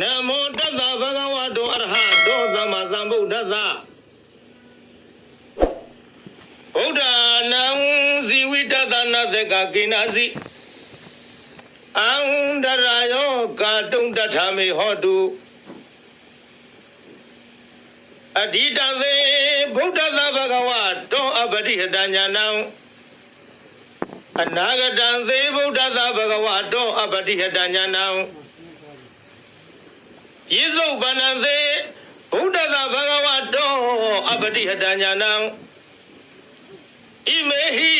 နမောတတ္တဗဂဝတောအရဟတောသမ္မာသမ္ဗုဒ္ဓသဗုဒ္ဓနံဇီဝိတတနာသကကိနာစီအံဒရာယောကာတုံတထာမေဟောတုအဓိတသေဗုဒ္ဓသဗဂဝတောအပတိဟတညာနံအနာဂတံသေဗုဒ္ဓသဗဂဝတောအပတိဟတညာနံ ယေစုဗန္နသေဗုဒ္ဓသဗဂဝတောအပတိဟတညာနံဣမေဟိ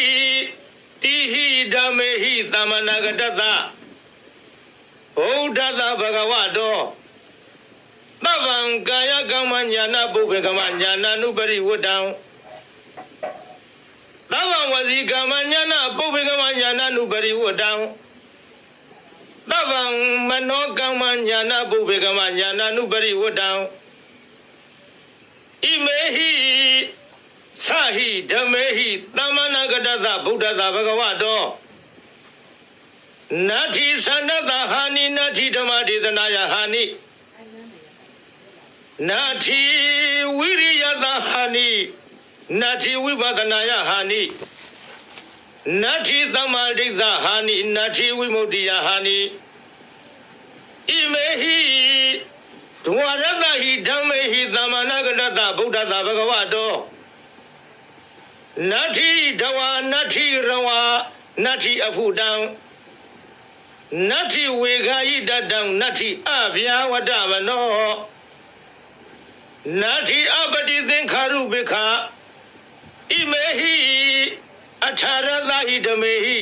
တိဟိဓမ္မေဟိသမဏဂတတဗုဒ္ဓသဗဂဝတောသဗ္ဗံကာယကမ္မညာနာပုဗ္ဗေကမ္မညာနာနုပရိဝတ္တံသဗ္ဗံဝစီကမ္မညာနာပုဗ္ဗေကမ္မညာနာနုပရိဝတ္တံ သဗ္ဗံမနောကမ္မညာနာပုဗ္ဗေကမ္မညာနာနုပရိဝတ္တံဣမေဟိသဟိဓမ္မေဟိသမဏဂတသဗုဒ္ဓသာဘဂဝတောနတ္ထိသန္တတဟာနိနတ္ထိဓမ္မဒေသနာယဟာနိနတ္ထိဝိရိယတဟာနိနတ္ထိဝိပဒနာယဟာနိ နတ္ထိသမ္မာဒိဋ္ဌဟာနိနတ္ထိဝိမု ക്തി ယဟာနိဣမေဟိဒဝရတဟိဓမ္မေဟိသမ္မာနာဂတတဗုဒ္ဓသာဘဂဝတောနတ္ထိဒဝနတ္ထိရဝနတ္ထိအဖုတံနတ္ထိဝေခာယိတတံနတ္ထိအဗျာဝတ္တမနောနတ္ထိအပတိသင်္ခါရုပိခာဣမေဟိ अठारह लाहिद में ही।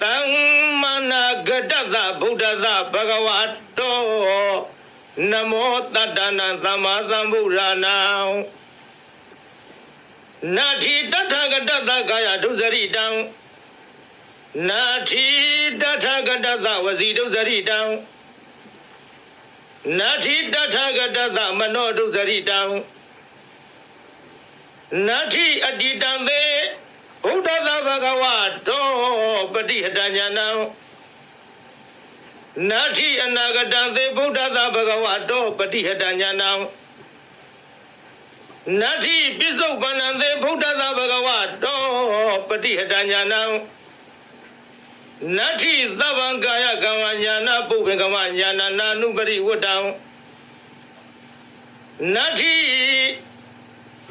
तमन गडदा बुडदा भगवातो। नमो तदन समा संभूराना नाठी तथा गडदा काया दुसरी डाऊं नाठी तथा गडदा वसी दुसरी डाऊं नाठी तथा गडदा मनो दुसरी डाऊं နာနာတိတထာဂတသကာယဒုစရိတံနာတိတထာဂတသဝစီဒုစရိတံနာတိတထာဂတသမနောဒုစရိတံနာတိအတ္တိတံသေဘုဒ္ဓသာဘဂဝတောပฏิဟတညာနံနာတိအနာဂတံသေဗုဒ္ဓသာဘဂဝတောပฏิဟတညာနံနတ္ထိပိစုပန္နံသေဗုဒ္ဓသာဘဂဝတောပฏิဟတညာနံနတ္ထိသဗ္ဗံကာယကမ္မညာနာပုဗ္ဗေကမ္မညာနာနာနုပရိဝတ္တံနတ္ထိ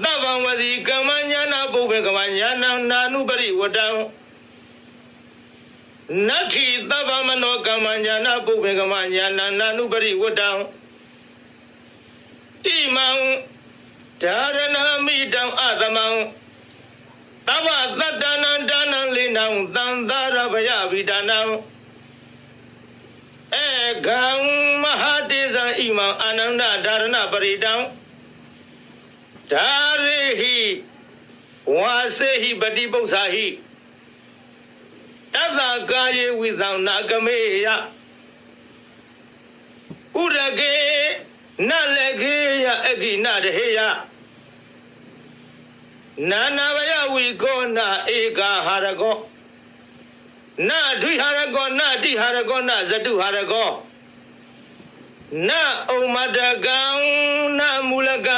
သဗ္ဗံဝစီကမ္မညာနာပုဗ္ဗေကမ္မညာနာနာနုပရိဝတ္တံနတ္ထိသဗ္ဗမနောကမ္မညာနာပုဗ္ဗေကမ္မညာနာနာနုပရိဝတ္တံဣမံဒါရဏမိတံအသမံသဗ္ဗသတ္တနံဒါနံလိနံသံသာရဗယဝိဒါနံဧကံမဟာတေဇံဣမံအာနန္ဒဒါရဏပရိတံ ဒါရိဟိဝါစေဟိပတိပု္ပ္ပာဟိတသကာယေဝိသံနာကမေယဥရကေနလကေယအကိနတဟေယနာနာဘယဝိကောနာဧကဟာရကောနဒွိဟာရကောနတိဟာရကောနဇတုဟာရကောနဩမတကံနမူလကံ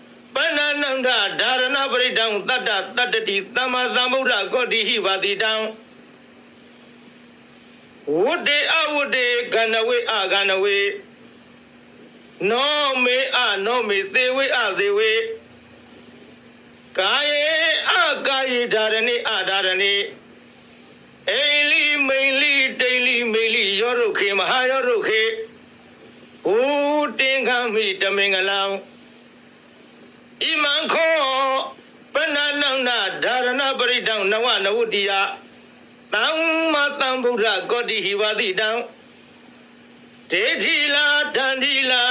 ပ ဏ္ဏနန္ဒဒါရဏပရိတံတတ္တတတ္တတိသမ္မာသမ္ဗုဒ္ဓကောတိဟိပါတိတံဝတ္တေအဝတ္တေကဏဝေအကဏဝေနောမေအနောမေသေဝေအသေဝေကာယေအကာယေဓာရဏိအဓာရဏိအိလီမိန်လီတိန်လီမိန်လီယောရုခေမဟာယောရုခေဘူတင်္ဂမိတမင်္ဂလံ ဣမံခောပဏနန္ဒဓာရဏပရိတံနဝနဝတ္တိယသမ္မာသမ္ဗုဒ္ဓကောတိဟိဝတိတံဒေတိလာတန္တိလာ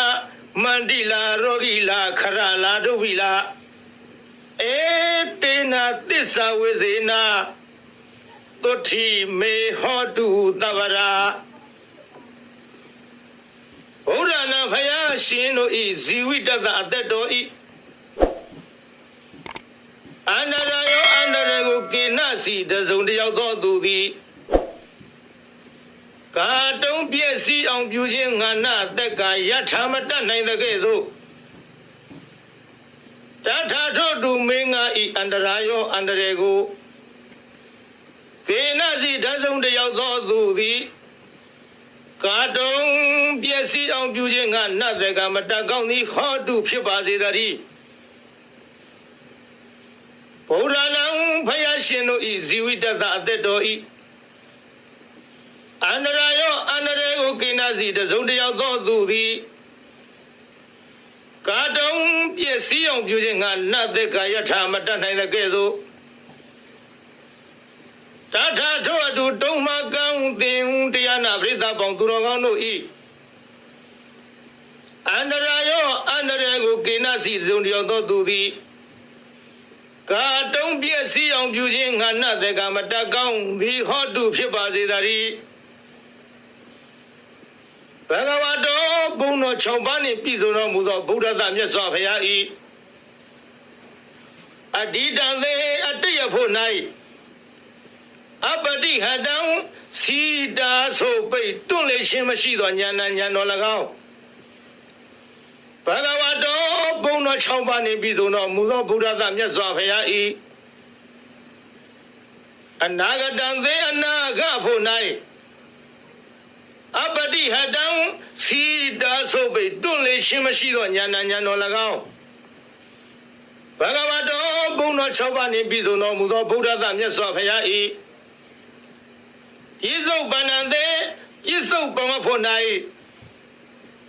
မန္တိလာရောဂီလာခရလာဒုဝိလာအေတေနာသစ္စာဝေဇေနာသုတိမေဟောတုတဗရာဘုရားနာဖယားရှင်တို့ဤဇီဝိတတအသက်တော်ဤ အန္တရာယောအန္တရာကိုကိနစီတစုံတယောက်သောသူသည်ကာတုံးပြည့်စည်အောင်ပြုခြင်းငါနာတက်ကယထာမတတ်နိုင်တဲ့ကဲ့သို့တထာထောတုမင်းငါဤအန္တရာယောအန္တရာကိုကိနစီတစုံတယောက်သောသူသည်ကာတုံးပြည့်စည်အောင်ပြုခြင်းငါနတ်တက်ကမတတ်ကောင်းသည်ဟောတုဖြစ်ပါစေတည်း ဘုရားနာဖယားရှင်တို့ဤဇီဝိတတအသက်တော်ဤအန္တရာယောအန္တရာကိုကိနာစီတစုံတယောက်သောသူသည်ကာတုံပြည့်စည်အောင်ပြုခြင်းငါနတ်သက်ကာယထာမတတ်နိုင်တဲ့ကဲ့သို့တထာထောအတူတုံးမကံသင်တရားနာပရိသတ်ပေါင်းသူတော်ကောင်းတို့ဤအန္တရာယောအန္တရာကိုကိနာစီတစုံတယောက်သောသူသည် ကာတုံးပြည့်စည်အောင်ပြုခြင်းငါနတ်သက်ကာမတတ်ကောင်းသည်ဟောတုဖြစ်ပါစေတည်းဘဂဝတောဘုံတော်6ပါးနှင့်ပြည့်စုံတော်မူသောဗုဒ္ဓသမြတ်စွာဘုရား၏အတ္တိတံသေအတ္တယဖို့၌အပတိဟတံစီတာဆိုပိတ်တွန့်လေခြင်းမရှိသောဉာဏ်နဲ့ဉာဏ်တော်၎င်း ဘဂဝတောဘုံတော်6ပါးနှင့်ပြည့်စုံတော်မူသောဗုဒ္ဓသမြတ်စွာဘုရား၏အနာဂတံသေအနာဂဖို့၌အပတိဟတံစီတာဆိုပိတွန့်လေခြင်းမရှိသောဉာဏ်နဲ့ဉာဏ်တော်၎င်းဘဂဝတောဘုံတော်6ပါးနှင့်ပြည့်စုံတော်မူသောဗုဒ္ဓသမြတ်စွာဘုရား၏ဣဇုပန္နတေဣဇုပမဖို့၌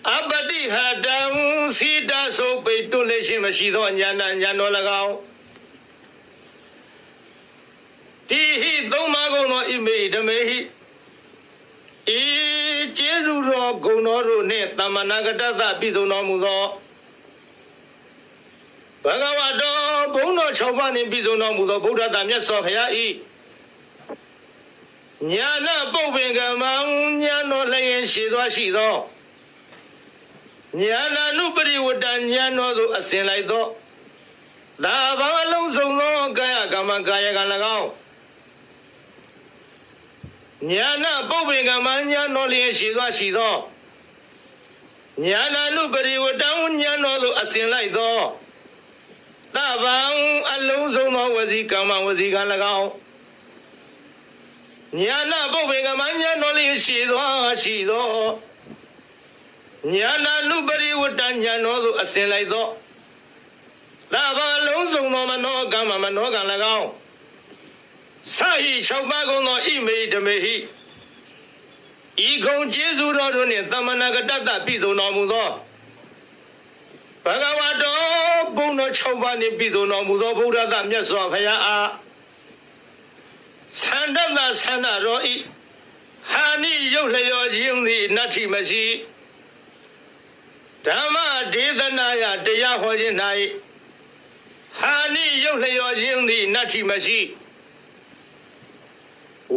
အပတိဟတံစီတာဆိုပိတွန့်လေခြင်းမရှိသောဉာဏ်နဲ့ဉာဏ်တော်၎င်းတိဟိသုံးပါးကုန်သောဣမေဓမေဟိဤကျေးဇူးတော်ဂုဏ်တော်တို့နှင့်တမနာကတ္တသပြည့်စုံတော်မူသောဘဂဝတောဘုန်းတော်၆ပါးနှင့်ပြည့်စုံတော်မူသောဗုဒ္ဓတာမြတ်စွာဘုရား၏ညာနာပုပ္ပင်ကမံညာတော်လျင်ရှိသောရှိသော ညာနာနုပရိဝတ္တညာတော်သို့အစဉ်လိုက်သောသာဘာလုံးစုံသောကာယကမ္မကာယကံ၎င်းညာနာပုပ္ပင်ကမညာတော်လျင်ရှိသောရှိသောညာနာနုပရိဝတံညာတော်သို့အစဉ်လိုက်သောသဗ္ဗံအလုံးစုံသောဝစီကမ္မဝစီကံ၎င်းညာနာပုပ္ပင်ကမညာတော်လျင်ရှိသောရှိသော ညာနာနုပရိဝတံညာတော်သို့အစဉ်လိုက်သောသဗ္ဗံအလုံးစုံသောမနောကမ္မမနောကံ၎င်းစာဟိ၆ပါးကုန်သောဣမေဓမေဟိဤခုံကျေးဇူးတော်တို့နှင့်သမဏဂတတပြည့်စုံတော်မူသောဘဂဝတောဘုံတော်၆ပါးနှင့်ပြည့်စုံတော်မူသောဗုဒ္ဓသမြတ်စွာဘုရားအားသန္တတသန္တရောဤဟာနိရုပ်လျော်ခြင်းသည်နတ္ထိမရှိ ဓမ္မဒေသနာယတရားဟောခြင်း၌ဟာနိရုပ်လျော်ခြင်းသည်နတ္ထိမရှိ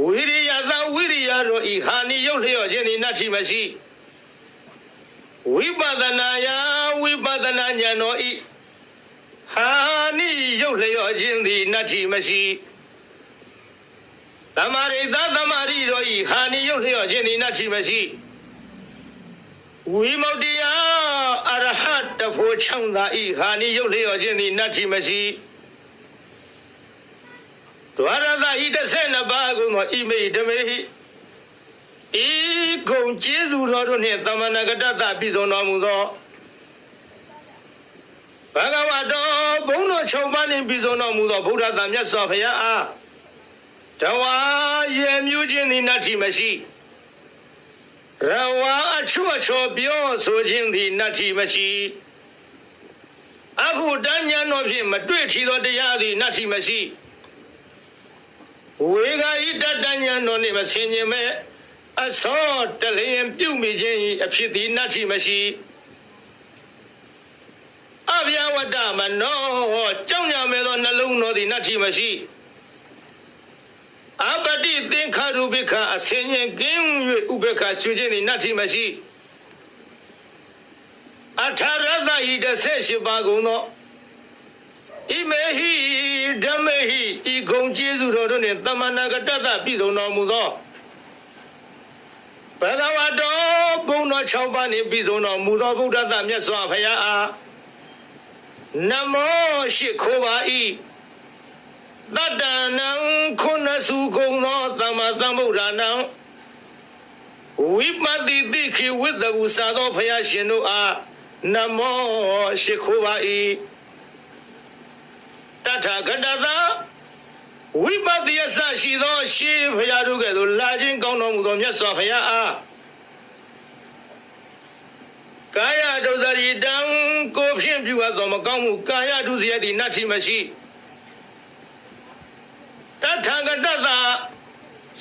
ဝိရိယသာဝိရိယတို့ဤဟာနိယုတ်လျော့ခြင်းသည်နတ်တိမရှိဝိပဿနာယဝိပဿနာဉာဏ်တော်ဤဟာနိယုတ်လျော့ခြင်းသည်နတ်တိမရှိသမာရိသသမာရိတို့ဤဟာနိယုတ်လျော့ခြင်းသည်နတ်တိမရှိဝိမု ക്തി ယအ ရဟတဖို့ချောင်းသာဤဟာနိယုတ်လျော့ခြင်းသည်နတ်တိမရှိဒွါရသဤတစ်ဆက်နှစ်ပါးကုန်သောဣမိဓမေဟိဤကုံကျေးဇူးတော်တို့နှင့်သမဏဂတတပြည့်စုံတော်မူသောဘဂဝတောဘုံတော်၆ပါးနှင့်ပြည့်စုံတော်မူသောဗုဒ္ဓသာမြတ်စွာဘုရားအားတဝါရေမြူးခြင်းသည်နတ္ထိမရှိ ရဝါအချွတ်ချောပြောဆိုခြင်းသည်နတ္ထိမရှိအခုတဉ္ညာတော်ဖြင့်မတွေ့ထီသောတရားသည်နတ္ထိမရှိဝေဂာဤတတညာတော်နှင့်မဆင်ញင်မဲ့အစောတလျင်ပြုမိခြင်း၏အဖြစ်သည်နတ်တိမရှိဝတ္တမနောကြောင့်ညာမဲ့သောနှလုံးတော်သည်နတ္ထိမရှိ အပတိသင်္ခါရုပိခအစင်ရင်ကင်း၍ဥပေက္ခဆွေခြင်းသည်နတ္ထိမရှိအထာရတဟိတဆက်ရှိပါကုန်သောဣမေဟိဓမ္မေဟိဤကုံကျေးဇူးတော်တို့နှင့်တမနာကတ္တပြည့်စုံတော်မူသောဘဂဝတောဘုံတော်၆ပါးနှင့်ပြည့်စုံတော်မူသောဗုဒ္ဓတမြတ်စွာဘုရားအားနမောရှိခိုးပါ၏ တတ္တနံခုနစုကုံသောသမ္မာသမ္ဗုဒ္ဓနံဝိပတိတိခိဝိတ္တဝုသာသောဘုရားရှင်တို့အားနမောရှိခိုးပါ၏တထာဂတသာဝိပတိယဆရှိသောရှေးဘုရားတို့ကဲ့သို့လာခြင်းကောင်းတော်မူသောမြတ်စွာဘုရားအားကာယဒုစရိတံကိုဖြင့်ပြုအပ်သောမကောင်းမှုကာယဒုစရိုက်သည်နတ္ထိမရှိ တထာဂတသာ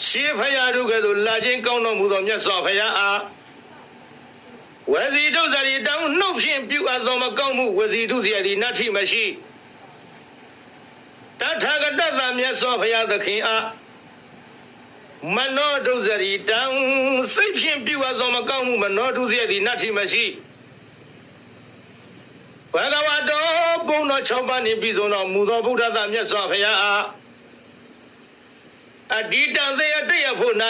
ရှေးဘုရားတို့ကဲ့သို့လာခြင်းကောင်းတော်မူသောမြတ်စွာဘုရားအားဝစီဒုစရိတံနှုတ်ဖြင့်ပြုအပ်သောမကောင်းမှုဝစီဒုစရိုက်သည်နတ္ထိမရှိတထာဂတသာမြတ်စွာဘုရားသခင်အားမနောဒုစရိတံစိတ်ဖြင့်ပြုအပ်သောမကောင်းမှုမနောဒုစရိုက်သည်နတ္ထိမရှိဘဂဝတောဘုံတော်၆ပါးနှင့်ပြည်စုံတော်မူသောဗုဒ္ဓသာမြတ်စွာဘုရားအား အဒီတံသေယတရဖို့၌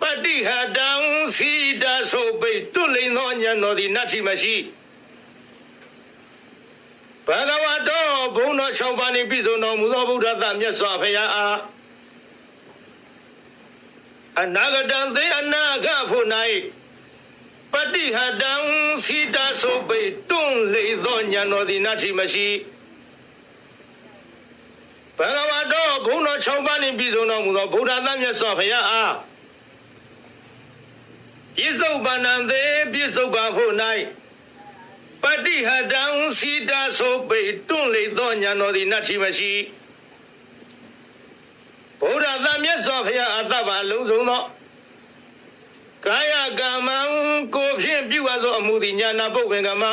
ပฏิဟတံစီတဆိုပိတ်တွလိန်သောဉာဏ်တော်သည်နတ္ထိမရှိဘဂဝတောဘုံတော်၆ပါးနှင့်ပြည်စုံတော်မူသောဗုဒ္ဓသာမြတ်စွာဘုရားအားအနာဂတံသေအနာဂဖို့၌ပฏิဟတံစီတဆိုပိတ်တွန့်လေသောဉာဏ်တော်သည်နတ္ထိမရှိ ဘဂဝတောဘုံတော်၆ပါးနှင့်ပြည်စုံတော်မူသောဗုဒ္ဓသာမြတ်စွာဘုရားအားပြစ္ဆုတ်ပန္နံသေးပြစ္ဆုတ်ပါဖို့၌ပฏิဟတံစီတဆိုပိတ်တွန့်လေသောဉာဏ်တော်သည်နတ္ထိမရှိဗုဒ္ဓသာမြတ်စွာဘုရားအတ္တပါလုံးစုံသောကာယကမ္မံကိုဖြင့်ပြုအပ်သောအမှုသည်ညာနာပုဂ္ဂင်ကမ္မံ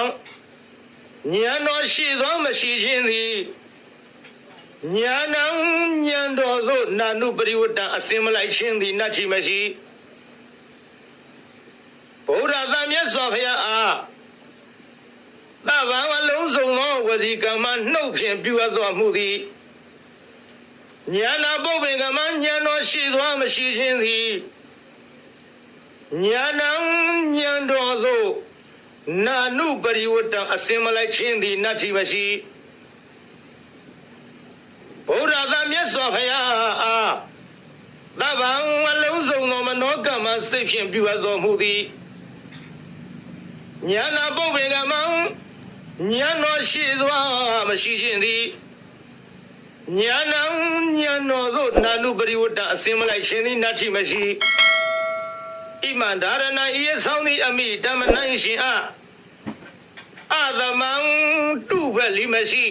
ဉာဏ်တော်ရှိသောမရှိခြင်းသည် ညာနံဉာဏ်တော်သို့နာနုပရိဝတ္တအစင်မလိုက်ခြင်းသည်နတ္ထိမရှိဗုဒ္ဓသာမြတ်စွာဘုရားအားသဗ္ဗံအလုံးစုံသောဝစီကမ္မနှုတ်ဖြင့်ပြုအပ်သောအမှုသည်ညာနာပုပ္ပင်ကမဉာဏ်တော်ရှိသောမရှိခြင်းသည်ညာနံဉာဏ်တော်သို့နာနုပရိဝတ္တအစင်မလိုက်ခြင်းသည်နတ္ထိမရှိ ဘုရားသာမြတ်စွာဘုရားအားသဗ္ဗံအလုံးစုံသောမနောကမ္မစိတ်ဖြင့်ပြုအပ်တော်မူသည်ညာနာပုပ္ပင်ကမဉာဏ်တော်ရှိသောမရှိခြင်းသည်ညာနံညာတော်သို့နာနုပရိဝတ္တအစင်မလိုက်ခြင်းသည်နတ္ထိမရှိဣမန္ဒါရဏဤဆောင်သည့်အမိဓမ္မနံရှင်အားအသမံတုဘလိမရှိ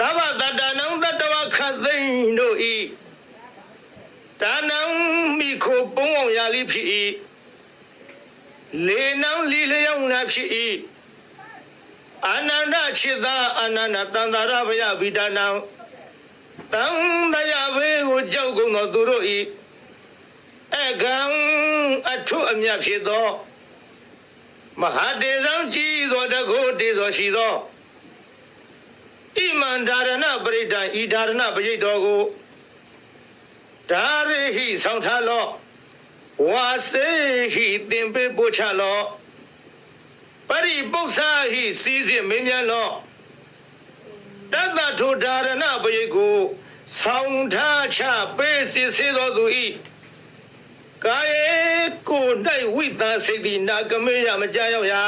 သဗ္ဗတတနံတတဝခသိမ့်တို့ဤဒါနံမိခိုပုံအောင်ရာလိဖြစ်၏လေနံလီလျောင်းလာဖြစ်၏အာနန္ဒจิตာအာနန္ဒတန္တာရဘယဗိဒနာတံတယဘေကိုကြောက်ကုန်သောသူတို့ဤအကံအထုအမြတ်ဖြစ်သောမဟာတေဇံကြည်သောတကုတေဇောရှိသော ဣမန္ဒာရဏပရိဒံဤဒါရဏပရိတ်တော်ကိုဒါရိဟိဆောင်ထားလော့ဝါစေဟိသင်ပေးပို့ချလော့ပရိပု္ပ္ပာဟိစီးစစ်မင်းများလော့တတ္တထုဒါရဏပရိတ်ကိုဆောင်ထားချပေးစစ်စေတော်သူဤကာယေကို၌ဝိသစိတ်သည်နာကမေယမကြရောက်ရာ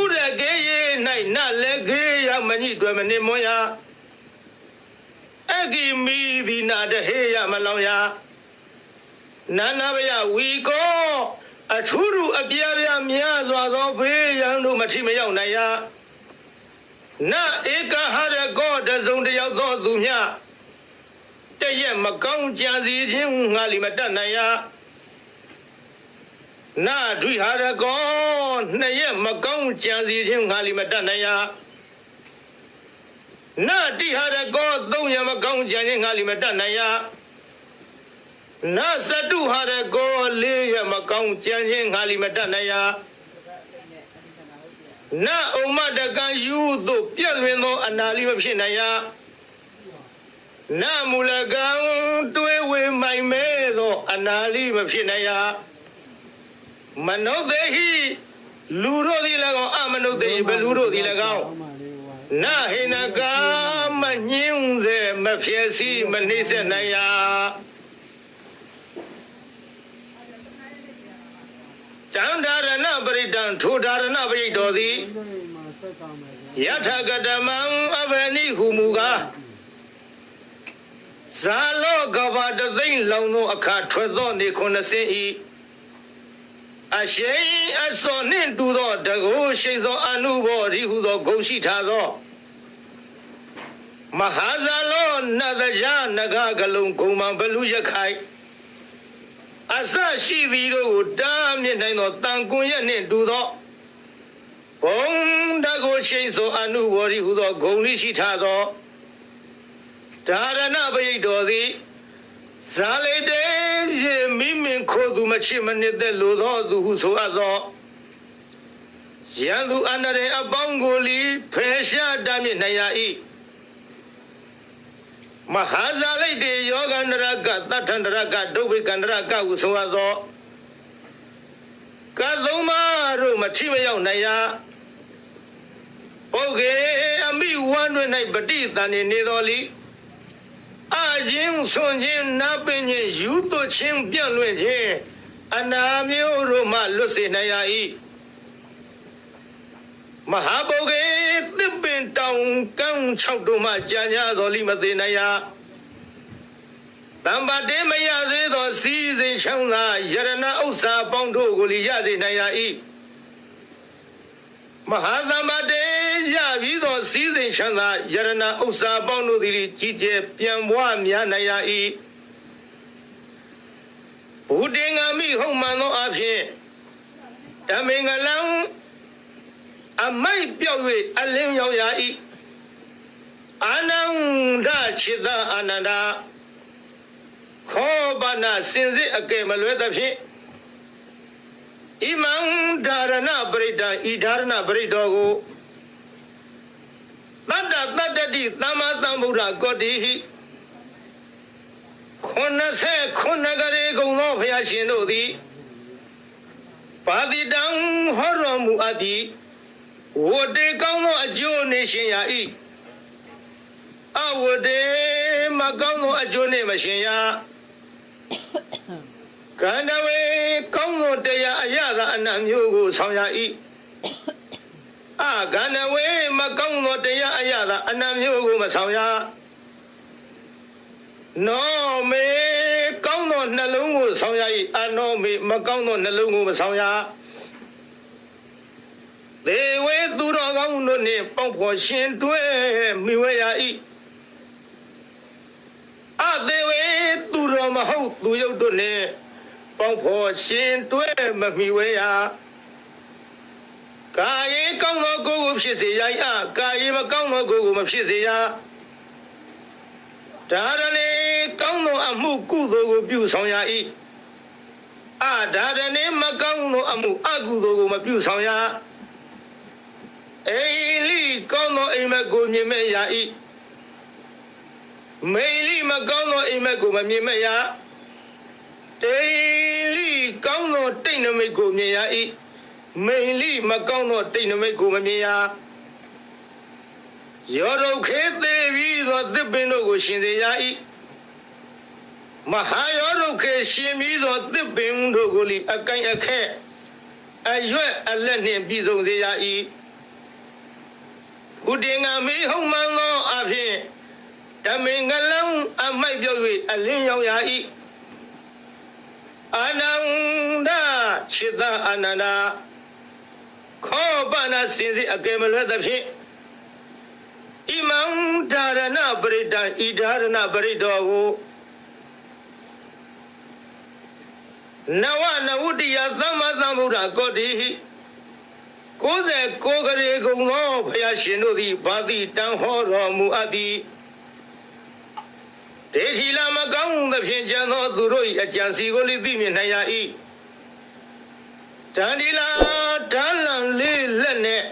ဥရကေယေ၌နလည်းကေယမညိတွယ်မနေမွန်ရာအဂိမီသည်နာတဟေယမလောင်ရာနာနာဘယဝီကောအထူးထူအပြားပြားများစွာသောဘေးရန်တို့မထိမရောက်နိုင်ရာနဧကဟရကောတစုံတယောက်သောသူများတရက်မကောင်းကြံစီခြင်းငါလီမတတ်နိုင်ရာ နာဒွိဟာရကောနှစ်ရက်မကောင်းကြံစီခြင်းငါလီမတတ်နိုင်ရနာတိဟာရကောသုံးရက်မကောင်းကြံခြင်းငါလီမတတ်နိုင်ရနာစတုဟာရကောလေးရက်မကောင်းကြံခြင်းငါလီမတတ်နိုင်ရနာဥမ္မတကံယူသို့ပြည့်လွင်သောအနာလီမဖြစ်နိုင်ရနာမူလကံတွေးဝေမိုင်မဲသောအနာလီမဖြစ်နိုင်ရ မနုဿေဟိလူတို့သည်၎င်းအမနုဿေဟိဘလူတို့သည်၎င်းနဟိနကာမညင်းစေမဖြစ်စီမနှိမ့်ဆက်နိုင်ရာတံဒါရဏပရိတံထိုဒါရဏပရိတော်သည်ယထကတမံအဘနိဟုမူကားဇာလောကဘာတသိမ့်လောင်သောအခါထွက်သောနေခုနှစ်စင်းဤ အရှိန်အစောနှင့်တူသောတကုရှိန်သောအနုဘောရိဟုသောဂုံရှိထားသောမဟာဇာလောနတ်တရားနဂကလုံးဂုံမံဘလူရခိုင်အစရှိသည်တို့ကိုတားမြစ်နိုင်သောတန်ကွန်ရက်နှင့်တူသောဘုံတကုရှိန်သောအနုဘောရိဟုသောဂုံလိရှိထားသောဒါရဏပရိတ်တော်သည် ဇာလေတေရေမိမင်ခိုသူမချစ်မနစ်သက်လိုသောသူဟုဆိုအပ်သောယံသူအန္တရေအပေါင်းကိုလီဖေရှားတမြင့်နိုင်ရ၏မဟာဇာလိတ်တေယောဂန္တရကတထန္တရကဒုဗ္ဗေကန္တရကဟုဆိုအပ်သောကသုံးပါးတို့မထိမရောက်နိုင်ရပုဂ္ဂေအမိဝမ်းတွင်၌ပဋိသန္ဓေနေတော်လီအ ခြင်းဆွန်ခြင်းနာပင်ခြင်းယူသွခြင်းပြန့်လွင့်ခြင်းအနာမျိုးတို့မှလွတ်စေနိုင်ရ၏မဟာဗုဂေသစ်ပင်တောင်ကန်း၆တို့မှကြာညာတော်လိမသေးနိုင်ရတမ္ပတေမရသေးသောစီးစိမ်ချောင်းသာယရဏဥစ္စာပေါင်းတို့ကိုလီရစေနိုင်ရ၏ မဟာသမ္ပတေရပြီးသောစီးစိမ်ချမ်းသာယရဏဥစ္စာပေါင်းတို့သည်ကြီးကျယ်ပြန်ပွားများနိုင်ရ၏ဘုဒ္ဓင်္ဂမိဟုတ်မှန်သောအဖြစ်ဓမ္မင်္ဂလံအမိုက်ပြောက်၍အလင်းရောက်ရ၏အာနန္ဒခြေသာအာနန္ဒခောပနာစင်စစ်အကယ်မလွဲသဖြင့် ဣမံဓာရဏပရိဒံဤဓာရဏပရိတော်ကိုတတ္တတတ္တတိသမ္မာသမ္ဗုဒ္ဓကောတိဟိခုနှစ်ဆက်ခုနှစ်ကလေးကုံသောဘုရားရှင်တို့သည်ပါတိတံဟောတော်မူအပ်ပြီးဝတေကောင်းသောအကျိုးနေရှင်ရ၏အဝတေမကောင်းသောအကျိုးနေမရှင်ရ ကန္တဝေကောင်းသောတရားအရသာအနတ်မျိုးကိုဆောင်ရ၏အကန္တဝေမကောင်းသောတရားအရသာအနတ်မျိုးကိုမဆောင်ရနောမေကောင်းသောနှလုံးကိုဆောင်ရ၏အနောမေမကောင်းသောနှလုံးကိုမဆောင်ရဒေဝေသူတော်ကောင်းတို့နှင့်ပေါင်းဖော်ရှင်တွဲမိဝဲရ၏အသေးဝေသူတော်မဟုတ်သူရုပ်တို့နှင့် ပေါင်းဖော်ရှင်တွဲမမိဝဲရကာယေကောင်းသောကိုယ်ကိုဖြစ်စေရ၏အကာယေမကောင်းသောကိုယ်ကိုမဖြစ်စေရဒါရဏေကောင်းသောအမှုကုသိုလ်ကိုပြုဆောင်ရ၏အဒါရဏေမကောင်းသောအမှုအကုသိုလ်ကိုမပြုဆောင်ရအိလိကောင်းသောအိမ်မက်ကိုမြင်မဲ့ရ၏မေလိမကောင်းသောအိမ်မက်ကိုမမြင်မဲ့ရ တေလိကောင်းသောတိတ်နမိတ်ကိုမြင်ရ၏မိန်လိမကောင်းသောတိတ်နမိတ်ကိုမမြင်ရယောရုခေသေးပြီးသောသစ်ပင်တို့ကိုရှင်စေရ၏မဟာယောရုခေရှင်ပြီးသောသစ်ပင်တို့ကိုလီအကိုင်အခက်အရွက်အလက်နှင့်ပြည်စုံစေရ၏ဘုဒ္ဓင်္ဂမေဟုံမှန်သောအဖြစ်ဓမ္မင်္ဂလံအမိုက်ပြောက်၍အလင်းရောက်ရ၏ အာနန္ဒခြေသာအာနန္ဒခောပနာစင်စစ်အကယ်မလွဲသဖြင့်ဣမံဓာရဏပရိဒံဤဓာရဏပရိတော်ကိုနဝနဝတ္တိယသမ္မာသမ္ဗုဒ္ဓကောတိဟိ69ခရေကုံသောဘုရားရှင်တို့သည်ဘာတိတန်ဟောတော်မူအပ်သည် ဒေသီလာမကောင်းသဖြင့်ကြံသောသူတို့၏အကြံစီကိုလည်းသိမြင်နိုင်ရ၏တန်ဒီလာတန်လန်လေးလက်နဲ့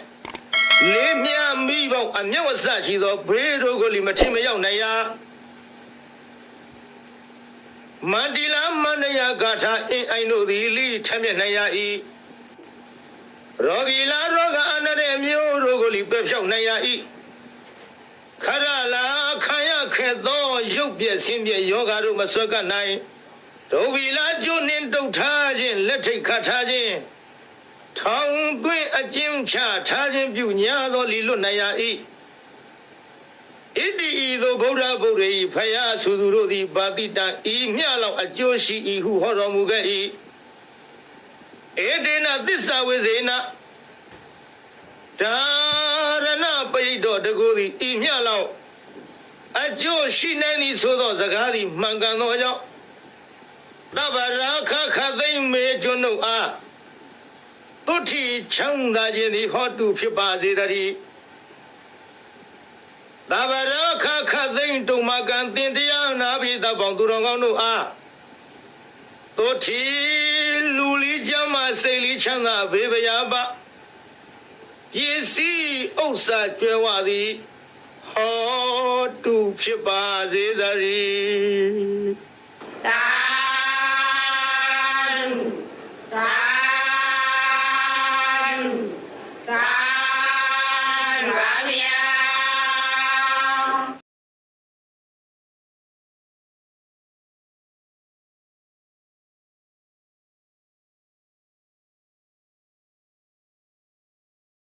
လေးမြမိပေါင်းအမျက်ဝဆရှိသောဘေးတို့ကိုလည်းမထင်မရောက်နိုင်ရမန္တိလာမန္တယာဂါထာအင်းအိုင်တို့သည်လိထမျက်နိုင်ရ၏ရောဂီလာရောဂအနရမျိုးတို့ကိုလည်းပယ်ဖြောက်နိုင်ရ၏ ခရလာခံရခဲ့သောရုပ်ပြည့်ဆင်းပြည့်ယောဂါတို့မဆွဲကပ်နိုင်ဒုဗီလာကျွနှင်းတုတ်ထားခြင်းလက်ထိတ်ခတ်ထားခြင်းထောင်သွင်းအကျဉ်းချထားခြင်းပြုညာသောလီလွတ်နိုင်ရ၏ဣတိဤသို့ဗုဒ္ဓဗုဒ္ဓ၏ဖယားဆိုသူတို့သည်ပါတိတံဤမြလောက်အကျိုးရှိ၏ဟုဟောတော်မူခဲ့၏ဧတေနသစ္စာဝိဇေန ဒါရဏပိဋ္တောတကူသည်ဤမြလောက်အကျိုးရှိနိုင်သည်ဆိုသောစကားသည်မှန်ကန်သောကြောင့်တဗ္ဗရာခခသိမ့်မေကျွန်းတို့အားတုဋ္ဌိချမ်းသာခြင်းသည်ဟောတုဖြစ်ပါစေတည်းတဗ္ဗရာခခသိမ့်တုံမကံတင်တရားနာပြီးသဘောင်သူတော်ကောင်းတို့အားတုဋ္ဌိလူလီကျမ်းမစိတ်လီချမ်းသာဘေးဗျာပါ ပစ္စည်းဥစ္စာကျွဲဝသည်ဟောတုဖြစ်ပါစေတည်း